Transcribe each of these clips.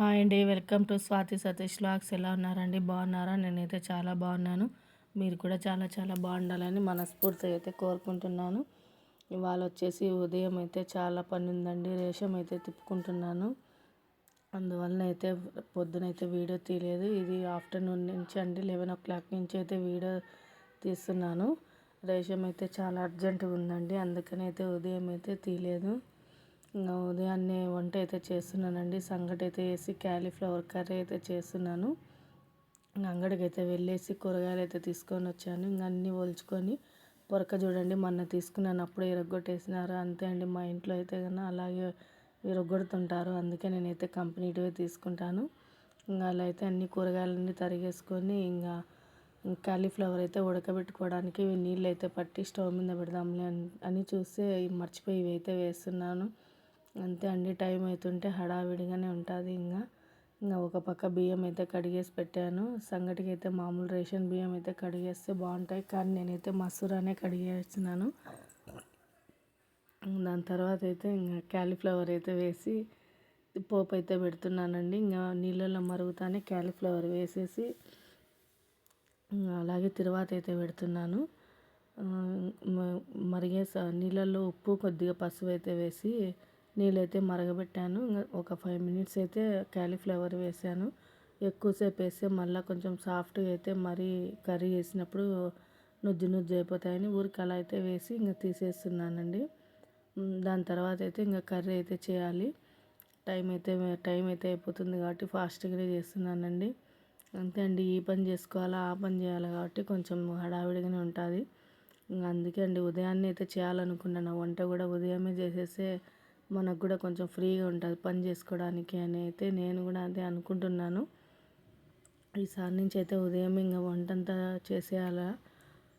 Hi అండి welcome to Swathi Satish vlogs ఎలా ఉన్నారండి? బాగున్నారా? నేనైతే చాలా బాగున్నాను. మీరు కూడా చాలా చాలా బాగుండాలని మనస్ఫూర్తిగా అయితే కోరుకుంటున్నాను. ఇవాళ వచ్చేసి ఉదయం అయితే చాలా పని ఉందండి రేషం అయితే తిప్పుకుంటున్నాను. అందువలన అయితే పొద్దునైతే వీడియో తీయలేదు. ఇది ఆఫ్టర్నూన్ నుంచి అండి లెవెన్ ఓ క్లాక్ నుంచి అయితే వీడియో తీస్తున్నాను. రేషం అయితే చాలా అర్జెంటుగా ఉందండి. అందుకని అయితే ఉదయం అయితే తీయలేదు. ఇంకా ఉదయాన్నే వంట అయితే చేస్తున్నానండి. సంగటి అయితే వేసి క్యాలీఫ్లవర్ కర్రీ అయితే చేస్తున్నాను. అంగడికి అయితే వెళ్ళేసి కూరగాయలు అయితే తీసుకొని వచ్చాను. ఇంక అన్నీ ఒలుచుకొని పొరక చూడండి మొన్న తీసుకున్నాను. అప్పుడే ఇరగొట్టేసినారు. అంతే అండి మా ఇంట్లో అయితే కన్నా అలాగే విరగొడుతుంటారు. అందుకే నేనైతే కంపెనీటివే తీసుకుంటాను. ఇంకా అలా అయితే అన్ని కూరగాయలన్నీ తరిగేసుకొని ఇంకా కాలీఫ్లవర్ అయితే ఉడకబెట్టుకోవడానికి నీళ్ళు అయితే పట్టి స్టవ్ మీద పెడదాంలే అని చూస్తే మర్చిపోయి ఇవి అయితే వేస్తున్నాను. అంతే అండి. టైం అవుతుంటే హడావిడిగానే ఉంటుంది ఇంకా ఇంకా ఒక పక్క బియ్యం అయితే కడిగేసి పెట్టాను. సంగటికి అయితే మామూలు రేషన్ బియ్యం అయితే కడిగేస్తే బాగుంటాయి. కానీ నేనైతే మసూరానే కడిగేస్తున్నాను. దాని తర్వాత అయితే ఇంకా క్యాలీఫ్లవర్ అయితే వేసి పోపు అయితే పెడుతున్నానండి. ఇంకా నీళ్ళల్లో మరుగుతానే క్యాలీఫ్లవర్ వేసేసి అలాగే తిరువాత అయితే పెడుతున్నాను. మరిగే నీళ్ళల్లో ఉప్పు కొద్దిగా పసుపు అయితే వేసి నీళ్ళైతే మరగబెట్టాను. ఇంకా ఒక ఫైవ్ మినిట్స్ అయితే క్యాలీఫ్లవర్ వేసాను. ఎక్కువసేపు వేస్తే మళ్ళీ కొంచెం సాఫ్ట్గా అయితే మరీ కర్రీ వేసినప్పుడు నుజ్జు నుజ్జు అయిపోతాయని ఊరికి అలా అయితే వేసి ఇంకా తీసేస్తున్నానండి. దాని తర్వాత అయితే ఇంకా కర్రీ అయితే చేయాలి. టైం అయితే టైం అయితే అయిపోతుంది కాబట్టి ఫాస్ట్గానే చేస్తున్నానండి. అంతే అండి ఈ పని చేసుకోవాలా ఆ పని చేయాలి కాబట్టి కొంచెం హడావిడిగానే ఉంటుంది. ఇంకా అందుకే అండి ఉదయాన్నే అయితే చేయాలనుకున్నాను. వంట కూడా ఉదయమే చేసేస్తే మనకు కూడా కొంచెం ఫ్రీగా ఉంటుంది పని చేసుకోవడానికి అని అయితే నేను కూడా అదే అనుకుంటున్నాను. ఈసారి నుంచి అయితే ఉదయం ఇంకా వంట అంతా చేసేయాలా?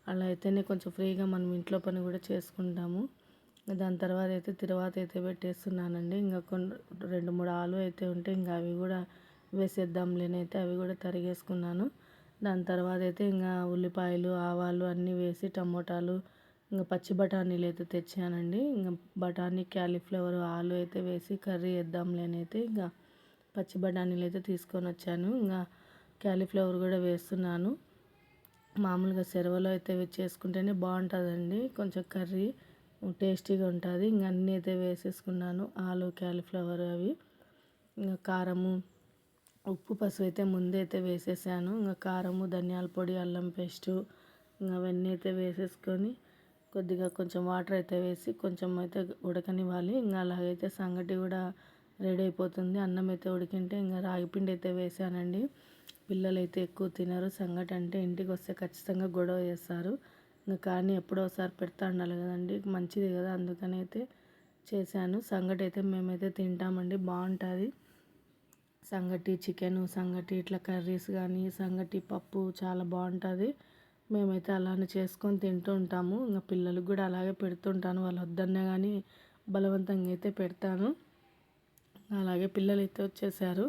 అలా అయితేనే కొంచెం ఫ్రీగా మనం ఇంట్లో పని కూడా చేసుకుంటాము. దాని తర్వాత అయితే తిరువాత అయితే పెట్టేస్తున్నానండి. ఇంకా కొన్ని రెండు మూడు ఆలు అయితే ఉంటే ఇంకా అవి కూడా వేసేద్దాంలేనైతే అవి కూడా తరిగేసుకున్నాను. దాని తర్వాత అయితే ఇంకా ఉల్లిపాయలు ఆవాలు అన్నీ వేసి టమోటాలు ఇంకా పచ్చి బఠానీలు అయితే తెచ్చానండి. ఇంకా బఠానీ క్యాలీఫ్లవర్ ఆలు అయితే వేసి కర్రీ వేద్దాంలేని అయితే ఇంకా పచ్చి బఠానీలు అయితే తీసుకొని వచ్చాను. ఇంకా క్యాలీఫ్లవర్ కూడా వేస్తున్నాను. మామూలుగా సెరవలో అయితే చేసుకుంటేనే బాగుంటుందండి. కొంచెం కర్రీ టేస్టీగా ఉంటుంది. ఇంకా అన్నీ అయితే వేసేసుకున్నాను. ఆలు క్యాలీఫ్లవర్ అవి. ఇంకా కారము ఉప్పు పసుపు అయితే ముందే అయితే వేసేసాను. ఇంకా కారము ధనియాల పొడి అల్లం పేస్టు ఇంకా అవన్నీ అయితే వేసేసుకొని కొద్దిగా కొంచెం వాటర్ అయితే వేసి కొంచెం అయితే ఉడకనివ్వాలి. ఇంకా అలాగైతే సంగటి కూడా రెడీ అయిపోతుంది. అన్నం అయితే ఉడికింటే ఇంకా రాగిపిండి అయితే వేసానండి. పిల్లలు అయితే ఎక్కువ తినరు. సంగటి అంటే ఇంటికి వస్తే ఖచ్చితంగా గొడవ చేస్తారు. ఇంకా కానీ ఎప్పుడో ఒకసారి పెడతా ఉండాలి కదండి. మంచిది కదా అందుకని అయితే చేశాను. సంగటి అయితే మేమైతే తింటామండి. బాగుంటుంది. సంగటి చికెను సంగటి ఇట్లా కర్రీస్ కానీ సంగటి పప్పు చాలా బాగుంటుంది. మేమైతే అలానే చేసుకొని తింటూ ఉంటాము. ఇంకా పిల్లలకు కూడా అలాగే పెడుతుంటాను. వాళ్ళు వద్దన్నా కానీ బలవంతంగా అయితే పెడతాను. అలాగే పిల్లలు అయితే వచ్చేసారు.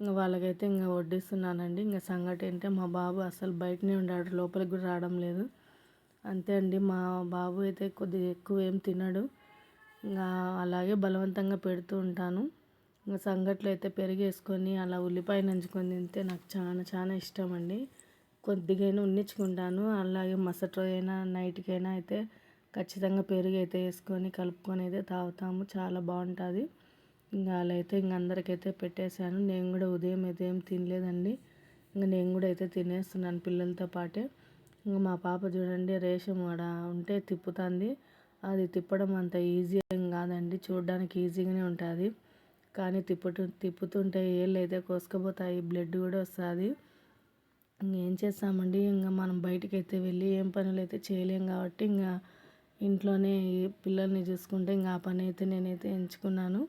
ఇంకా వాళ్ళకైతే ఇంకా వడ్డిస్తున్నానండి. ఇంకా సంగటి అంటే మా బాబు అసలు బయటనే ఉన్నాడు లోపలికి కూడా రావడం లేదు. అంతే అండి. మా బాబు అయితే కొద్దిగా ఎక్కువ ఏం తినడు. ఇంకా అలాగే బలవంతంగా పెడుతూ ఉంటాను. ఇంకా సంగట్లో అయితే పెరిగేసుకొని అలా ఉల్లిపాయ నంచుకొని తింటే నాకు చాలా చాలా ఇష్టం అండి. కొద్దిగైనా ఉన్నించుకుంటాను. అలాగే మసటి అయినా నైట్కైనా అయితే ఖచ్చితంగా పెరుగు అయితే వేసుకొని కలుపుకొని అయితే తాగుతాము. చాలా బాగుంటుంది. ఇంకా అలా అయితే ఇంక అందరికైతే పెట్టేశాను. నేను కూడా ఉదయం అయితే ఏం తినలేదండి. ఇంకా నేను కూడా అయితే తినేస్తున్నాను పిల్లలతో పాటే. ఇంకా మా పాప చూడండి రేషం ఆడ ఉంటే తిప్పుతుంది. అది తిప్పడం అంత ఈజీ ఏం కాదండి. చూడడానికి ఈజీగానే ఉంటుంది. కానీ తిప్పుతూ తిప్పుతుంటే ఏళ్ళు అయితే కోసుకుపోతాయి. బ్లడ్ కూడా వస్తుంది. ఇంకేం చేస్తామండి? ఇంకా మనం బయటికి అయితే వెళ్ళి ఏం పనులు అయితే చేయలేం కాబట్టి ఇంకా ఇంట్లోనే పిల్లల్ని చూసుకుంటే ఇంకా ఆ పని అయితే నేనైతే ఎంచుకున్నాను.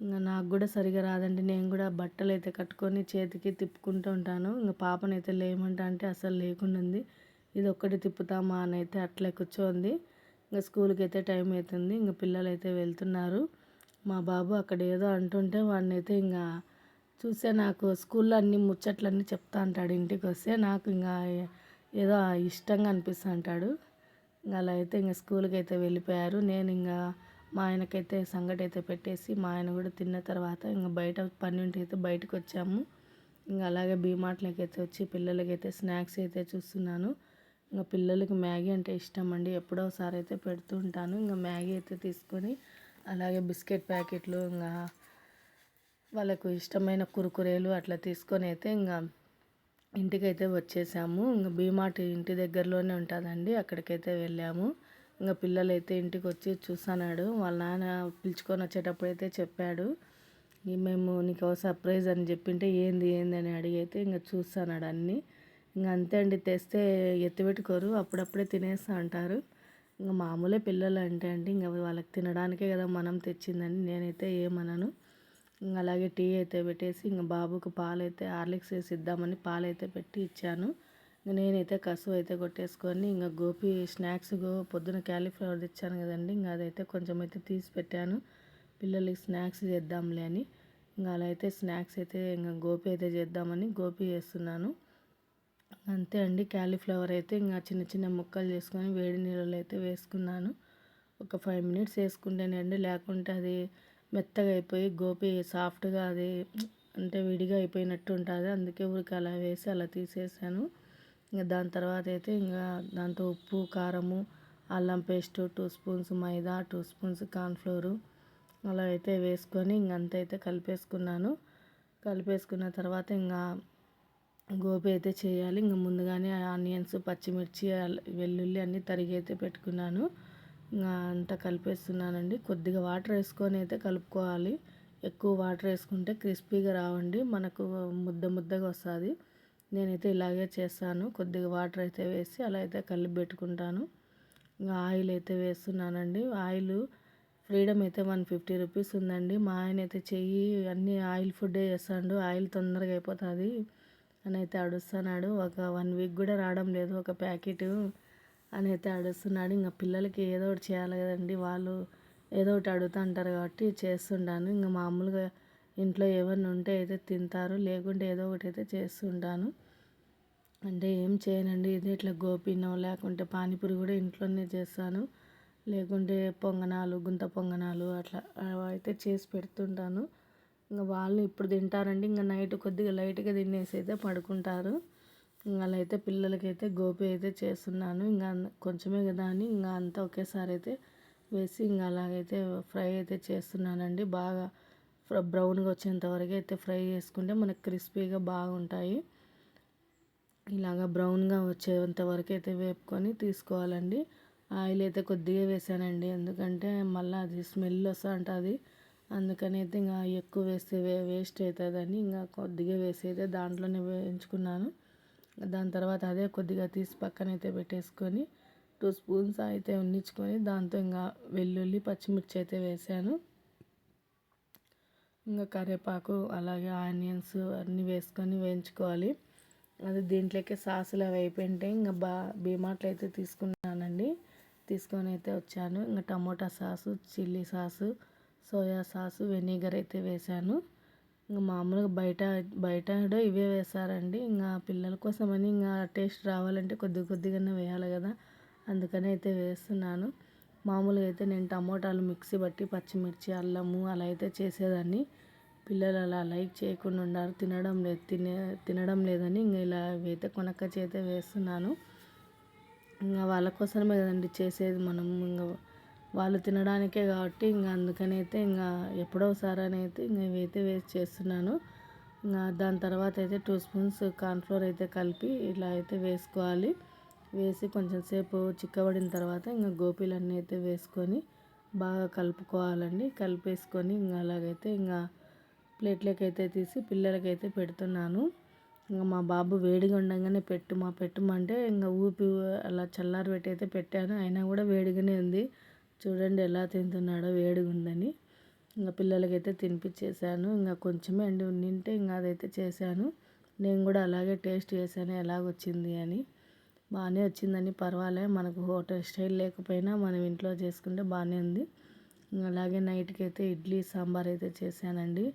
ఇంకా నాకు కూడా సరిగా రాదండి. నేను కూడా బట్టలు అయితే కట్టుకొని చేతికి తిప్పుకుంటూ ఉంటాను. ఇంకా పాపనైతే లేమంటా అంటే అసలు లేకుండా ఉంది ఇది ఒక్కటి తిప్పుతామా అని అయితే అట్లే కూర్చోంది. ఇంకా స్కూల్కి అయితే టైం అవుతుంది ఇంకా పిల్లలు అయితే వెళ్తున్నారు. మా బాబు అక్కడ ఏదో అంటుంటే వాడిని అయితే ఇంకా చూస్తే నాకు స్కూల్లో అన్ని ముచ్చట్లన్నీ చెప్తా అంటాడు ఇంటికి వస్తే నాకు ఇంకా ఏదో ఇష్టంగా అనిపిస్తూ అంటాడు. ఇంకా అలా అయితే ఇంకా స్కూల్కి అయితే వెళ్ళిపోయారు. నేను ఇంకా మా ఆయనకైతే సంగటి అయితే పెట్టేసి మా ఆయన కూడా తిన్న తర్వాత ఇంకా బయట పన్నెండుకి అయితే బయటకు వచ్చాము ఇంకా అలాగే బీమాట్లకి అయితే వచ్చి పిల్లలకైతే స్నాక్స్ అయితే చూస్తున్నాను. ఇంకా పిల్లలకి మ్యాగీ అంటే ఇష్టం అండి. ఎప్పుడో ఒకసారి అయితే పెడుతూ ఉంటాను. ఇంకా మ్యాగీ అయితే తీసుకొని అలాగే బిస్కెట్ ప్యాకెట్లు ఇంకా వాళ్ళకు ఇష్టమైన కురుకురేలు అట్లా తీసుకొని అయితే ఇంకా ఇంటికైతే వచ్చేసాము. ఇంకా భీమార్ట్ ఇంటి దగ్గరలోనే ఉంటుందండి. అక్కడికైతే వెళ్ళాము. ఇంకా పిల్లలైతే ఇంటికి వచ్చి చూస్తున్నాడు వాళ్ళ నాన్న పిలుచుకొని వచ్చేటప్పుడు అయితే చెప్పాడు మేము నీకు సర్ప్రైజ్ అని చెప్పింటే ఏంది ఏంది అని అడిగి అయితే ఇంకా చూస్తున్నాడు అన్నీ. ఇంకా అంతే అండి. తెస్తే ఎత్తిపెట్టుకోరు. అప్పుడప్పుడే తినేస్తూ అంటారు. ఇంకా మామూలే పిల్లలు అంటే అండి ఇంకా వాళ్ళకి తినడానికే కదా మనం తెచ్చిందని నేనైతే ఏమనను. ఇంకా అలాగే టీ అయితే పెట్టేసి ఇంకా బాబుకు పాలు అయితే హార్లిక్స్ వేసి ఇద్దామని పాలు అయితే పెట్టి ఇచ్చాను. నేనైతే కసువు అయితే కొట్టేసుకొని ఇంకా గోపి స్నాక్స్ గో పొద్దున క్యాలీఫ్లవర్ తెచ్చాను కదండి ఇంకా అదైతే కొంచెం అయితే తీసి పెట్టాను. పిల్లలకి స్నాక్స్ చేద్దాంలే అని ఇంకా అలా అయితే స్నాక్స్ అయితే ఇంకా గోపి అయితే చేద్దామని గోపి చేస్తున్నాను. అంతే అండి క్యాలీఫ్లవర్ అయితే ఇంకా చిన్న చిన్న ముక్కలు చేసుకొని వేడి నీళ్ళలో అయితే వేసుకున్నాను. ఒక ఫైవ్ మినిట్స్ వేసుకుంటేనే అండి లేకుంటే అది మెత్తగా అయిపోయి గోపి సాఫ్ట్గా అది అంటే విడిగా అయిపోయినట్టు ఉంటుంది. అందుకే ఊరికి అలా వేసి అలా తీసేసాను. ఇంకా దాని తర్వాత అయితే ఇంకా దాంతో ఉప్పు కారము అల్లం paste two spoons maida two spoons cornflour అలా అయితే వేసుకొని ఇంకంత అయితే కలిపేసుకున్నాను. కలిపేసుకున్న తర్వాత ఇంకా గోబీ అయితే చేయాలి. ఇంకా ముందుగానే ఆనియన్స్ పచ్చిమిర్చి వెల్లుల్లి అన్నీ తరిగి అయితే పెట్టుకున్నాను. అంతా కలిపేస్తున్నానండి. కొద్దిగా వాటర్ వేసుకొని అయితే కలుపుకోవాలి. ఎక్కువ వాటర్ వేసుకుంటే క్రిస్పీగా రావండి. మనకు ముద్ద ముద్దగా వస్తుంది. నేనైతే ఇలాగే చేస్తాను. కొద్దిగా వాటర్ అయితే వేసి అలా అయితే కలిపి పెట్టుకుంటాను. ఇంకా ఆయిల్ అయితే వేస్తున్నానండి. ఆయిల్ ఫ్రీడమ్ అయితే వన్ ఫిఫ్టీ రూపీస్ ఉందండి. మా ఆయన అయితే చెయ్యి అన్నీ ఆయిల్ ఫుడ్డే చేస్తాడు. ఆయిల్ తొందరగా అయిపోతుంది. అని అయితే అడుస్తున్నాడు. ఒక వన్ వీక్ కూడా రావడం లేదు. ఒక ప్యాకెట్ అని అయితే అడుస్తున్నాడు. ఇంకా పిల్లలకి ఏదో ఒకటి చేయాలి కదండి. వాళ్ళు ఏదో ఒకటి అడుగుతూ అంటారు కాబట్టి చేస్తుంటాను. ఇంకా మామూలుగా ఇంట్లో ఏమన్నా ఉంటే అయితే తింటారు. లేకుంటే ఏదో ఒకటి అయితే చేస్తుంటాను. అంటే ఏం చేయనండి. ఇది ఇట్లా గోపినో లేకుంటే పానీపూరి కూడా ఇంట్లోనే చేస్తాను. లేకుంటే పొంగనాలు గుంత పొంగనాలు అట్లా అయితే చేసి పెడుతుంటాను. ఇంకా వాళ్ళు ఇప్పుడు తింటారండి. ఇంకా నైట్ కొద్దిగా లైట్గా తినేసి అయితే పడుకుంటారు. అలా అయితే పిల్లలకైతే గోపి అయితే చేస్తున్నాను. ఇంకా కొంచెమే కదా అని ఇంకా అంతా ఒకేసారి అయితే వేసి ఇంకా అలాగైతే ఫ్రై అయితే చేస్తున్నానండి. బాగా బ్రౌన్గా వచ్చేంత వరకు అయితే ఫ్రై చేసుకుంటే మనకు క్రిస్పీగా బాగుంటాయి. ఇలాగా బ్రౌన్గా వచ్చేంత వరకు అయితే వేపుకొని తీసుకోవాలండి. ఆయిల్ అయితే కొద్దిగా వేసానండి. ఎందుకంటే మళ్ళీ అది స్మెల్ వస్తూ ఉంటుంది అందుకని అయితే ఇంకా ఎక్కువ వేస్తే వేస్ట్ అవుతుందని ఇంకా కొద్దిగా వేసి అయితే దాంట్లోనే వేయించుకున్నాను. దాని తర్వాత అదే కొద్దిగా తీసి పక్కన అయితే పెట్టేసుకొని టూ స్పూన్స్ అయితే ఉన్నించుకొని దాంతో ఇంకా వెల్లుల్లి పచ్చిమిర్చి అయితే వేసాను. ఇంకా కరివేపాకు అలాగే ఆనియన్స్ అన్నీ వేసుకొని వేయించుకోవాలి. అది దీంట్లోకి సాసులు అవి అయిపోయింటే ఇంకా బా బీమాట్లు అయితే తీసుకున్నానండి. తీసుకొని అయితే వచ్చాను. ఇంకా tomato sauce chilli sauce soya sauce vinegar అయితే వేసాను. ఇంకా మామూలుగా బయట బయట కూడా ఇవే వేసారండి. ఇంకా పిల్లల కోసమని ఇంకా టేస్ట్ రావాలంటే కొద్ది కొద్దిగానే వేయాలి కదా. అందుకని అయితే వేస్తున్నాను. మామూలుగా అయితే నేను టమోటాలు మిక్సీ బట్టి పచ్చిమిర్చి అల్లము అలా అయితే చేసేదాన్ని. పిల్లలు అలా లైక్ చేయకుండా ఉన్నారు తినడం లేదు తినే తినడం లేదని ఇంకా ఇలా అయితే కొనక్క చేతే వేస్తున్నాను. ఇంకా వాళ్ళ కోసమే కదండి చేసేది మనం ఇంకా వాళ్ళు తినడానికే కాబట్టి ఇంకా అందుకనైతే ఇంకా ఎప్పుడోసారి అని అయితే ఇంకా ఇవైతే వేస్ట్ చేస్తున్నాను. ఇంకా దాని తర్వాత అయితే టూ స్పూన్స్ కార్న్ఫ్లోర్ అయితే కలిపి ఇలా అయితే వేసుకోవాలి. వేసి కొంచెం సేపు చిక్కబడిన తర్వాత ఇంకా గోపీలన్నీ అయితే వేసుకొని బాగా కలుపుకోవాలండి. కలిపేసుకొని ఇంకా అలాగైతే ఇంకా ప్లేట్లోకి అయితే తీసి పిల్లలకైతే పెడుతున్నాను. ఇంకా మా బాబు వేడిగా ఉండగానే పెట్టు మా పెట్టుమంటే ఇంకా ఊపి అలా చల్లారి పెట్టి అయితే పెట్టాను. అయినా కూడా వేడిగానే ఉంది. చూడండి ఎలా తింటున్నాడో వేడిగా ఉందని ఇంకా పిల్లలకైతే తినిపించేసాను ఇంకా కొంచెమే అండి ఉండింటే ఇంకా అదైతే చేశాను. నేను కూడా అలాగే టేస్ట్ చేశాను. ఎలాగొచ్చింది అని. బాగానే వచ్చిందని పర్వాలే మనకు హోటల్ స్టైల్ లేకపోయినా మనం ఇంట్లో చేసుకుంటే బాగానే ఉంది. అలాగే నైట్కి అయితే ఇడ్లీ సాంబార్ అయితే చేశానండి.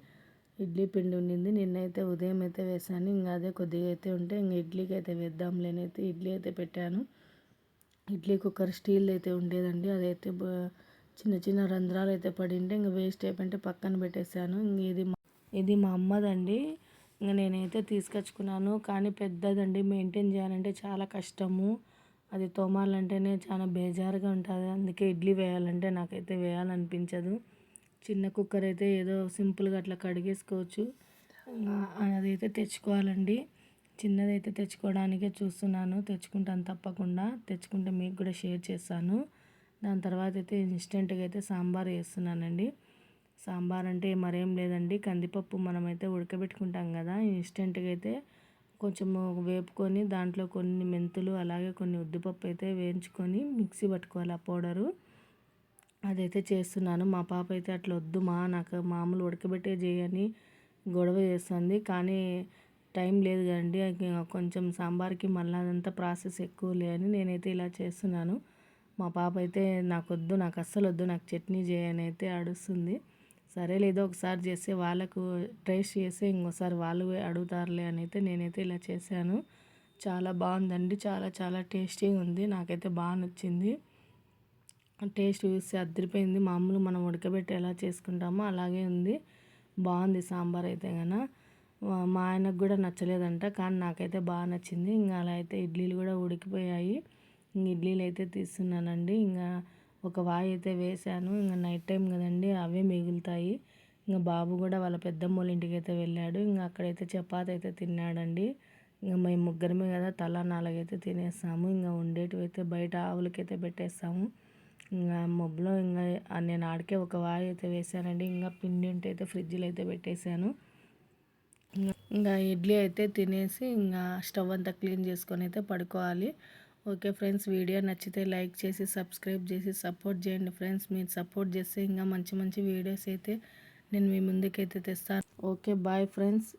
ఇడ్లీ పిండి ఉండింది నిన్నైతే ఉదయం అయితే వేసాను ఇంకా అదే కొద్దిగా అయితే ఉంటే ఇంకా ఇడ్లీకి అయితే వేద్దాంలేనైతే ఇడ్లీ అయితే పెట్టాను. ఇడ్లీ కుక్కర్ స్టీల్ అయితే ఉండేదండి. అదైతే చిన్న చిన్న రంధ్రాలు అయితే పడింటే ఇంకా వేస్ట్ అయిపోయింటే పక్కన పెట్టేశాను. ఇంక ఇది ఇది మా అమ్మదండి. ఇంకా నేనైతే తీసుకొచ్చుకున్నాను. కానీ పెద్దదండి. మెయింటైన్ చేయాలంటే చాలా కష్టము. అది తోమాలంటేనే చాలా బేజారుగా ఉంటుంది. అందుకే ఇడ్లీ వేయాలంటే నాకైతే వేయాలనిపించదు. చిన్న కుక్కర్ అయితే ఏదో సింపుల్గా అట్లా కడిగేసుకోవచ్చు. అదైతే తెచ్చుకోవాలండి. చిన్నదైతే తెచ్చుకోవడానికే చూస్తున్నాను. తెచ్చుకుంటాను తప్పకుండా. తెచ్చుకుంటే మీకు కూడా షేర్ చేస్తాను. దాని తర్వాత అయితే ఇన్స్టెంట్గా అయితే సాంబార్ వేస్తున్నానండి సాంబార్ అంటే మరేం లేదండి. కందిపప్పు మనమైతే ఉడకబెట్టుకుంటాం కదా. ఇన్స్టెంట్గా అయితే కొంచెము వేపుకొని దాంట్లో కొన్ని మెంతులు అలాగే కొన్ని ఉద్దిపప్పు అయితే వేయించుకొని మిక్సీ పట్టుకోవాలి ఆ పౌడరు. అదైతే చేస్తున్నాను. మా పాప అయితే అట్లా వద్దు మా. నాకు మామూలు ఉడకబెట్టే చేయని గొడవ చేస్తుంది. కానీ టైం లేదు కదండి. కొంచెం సాంబార్కి మళ్ళీ అదంతా ప్రాసెస్ ఎక్కువలే అని నేనైతే ఇలా చేస్తున్నాను. మా పాప అయితే నాకు వద్దు నాకు అస్సలు వద్దు నాకు చట్నీ చేయని అయితే అడుస్తుంది. సరే లేదో ఒకసారి చేస్తే వాళ్ళకు టేస్ట్ చేస్తే ఇంకోసారి వాళ్ళు అడుగుతారులే అని అయితే నేనైతే ఇలా చేశాను. చాలా బాగుందండి. చాలా చాలా టేస్టీగా ఉంది. నాకైతే బాగా నచ్చింది. టేస్ట్ చూస్తే అదిరిపోయింది. మామూలు మనం ఉడకబెట్టి ఎలా చేసుకుంటామో అలాగే ఉంది. బాగుంది సాంబార్ అయితే కన మా ఆయనకు కూడా నచ్చలేదంట కానీ నాకైతే బాగా నచ్చింది. ఇంకా అలా అయితే ఇడ్లీలు కూడా ఉడికిపోయాయి. ఇంక ఇడ్లీలు అయితే తీస్తున్నానండి. ఇంకా ఒక వాయి అయితే వేసాను ఇంకా నైట్ టైం కదండి అవే మిగులుతాయి. ఇంకా బాబు కూడా వాళ్ళ పెద్దమ్మ వాళ్ళ ఇంటికి అయితే వెళ్ళాడు. ఇంకా అక్కడైతే చపాతి అయితే తిన్నాడండి. ఇంకా మేము ముగ్గురమే కదా తలా నాలుగైతే తినేస్తాము ఇంకా ఉండేటివి అయితే బయట ఆవులకైతే పెట్టేస్తాము. ఇంకా మబ్బులో ఇంకా నేను ఆడికే ఒక వాయి అయితే వేసానండి ఇంకా పిండి ఉంటే అయితే ఫ్రిడ్జ్లో అయితే పెట్టేశాను. ఇంకా ఇడ్లీ అయితే తినేసి ఇంకా స్టవ్ అంతా క్లీన్ చేసుకొని అయితే పడుకోవాలి. ఓకే ఫ్రెండ్స్ వీడియో నచ్చితే లైక్ చేసి సబ్స్క్రైబ్ చేసి సపోర్ట్ చేయండి ఫ్రెండ్స్. మీరు సపోర్ట్ చేస్తే ఇంకా మంచి మంచి వీడియోస్ అయితే నేను మీ ముందుకైతే తెస్తాను. Okay bye friends.